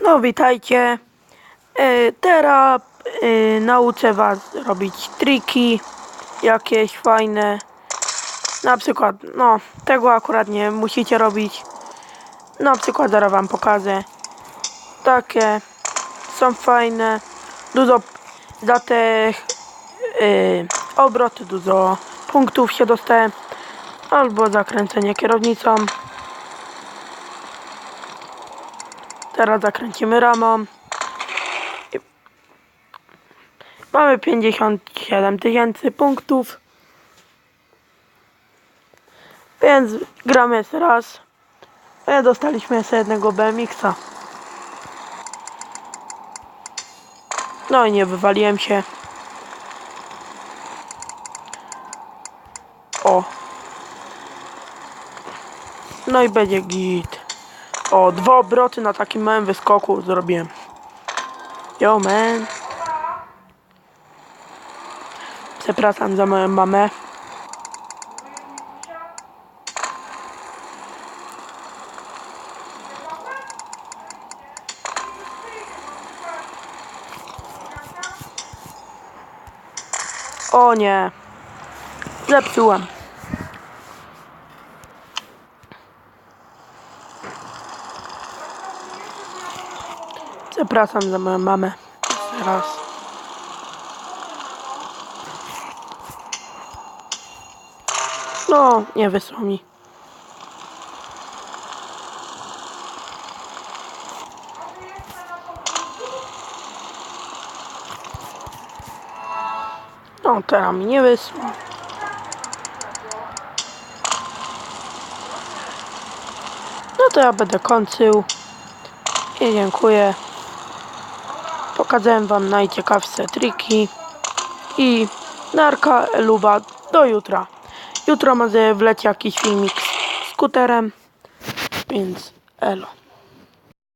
No witajcie. E, teraz e, nauczę was robić triki jakieś fajne. Na przykład, no tego akurat nie musicie robić. Na przykład zaraz wam pokażę. Takie są fajne. Dużo za te e, obroty dużo punktów się dostaje. Albo zakręcenie kierownicą. Teraz zakręcimy ramą. Mamy 57 tysięcy punktów. Więc gramy jeszcze raz. E, dostaliśmy jeszcze jednego BMX-a. No i nie wywaliłem się. O. No i będzie git. O, dwa obroty na takim małym wyskoku zrobiłem. Yo, man. Przepraszam za moją mamę. O nie. Zepsułem. Przepraszam za moją mamę. Raz. No, nie wysłał mi. No, teraz mi nie wysłał. No to ja będę kończył. I dziękuję. Pokazałem wam najciekawsze triki. I narka, luba, do jutra. Jutro może wleci jakiś filmik z skuterem. Więc elo.